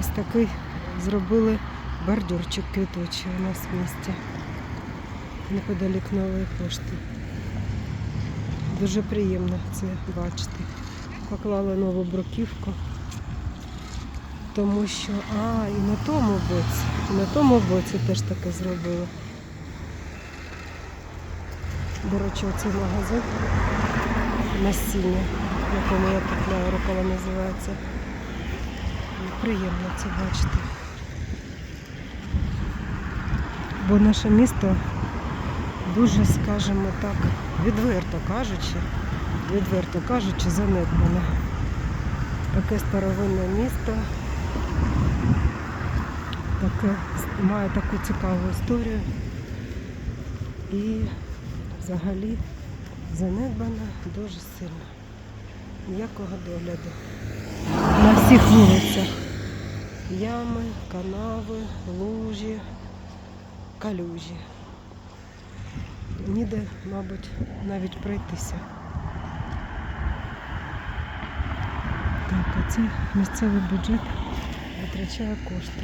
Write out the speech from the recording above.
ось такий зробили бордюрчик квіточий у нас в місті. Неподалік нової пошти. Дуже приємно це бачити. Поклали нову бруківку. Тому що, а, і на тому боці, і на тому боці теж таке зробили. До речі, оцей магазин насіння, в якому я купляю, рукава називається. Приємно це бачити. Бо наше місто дуже, скажімо так, відверто кажучи, відверто кажучи, занедбане. Таке старовинне місто, таке, має таку цікаву історію і взагалі занедбане дуже сильно. Ніякого догляду. На всіх вулицях. Ями, канави, лужі, калюжі. Ніде, мабуть, навіть пройтися. Так, а це місцевий бюджет витрачає кошти.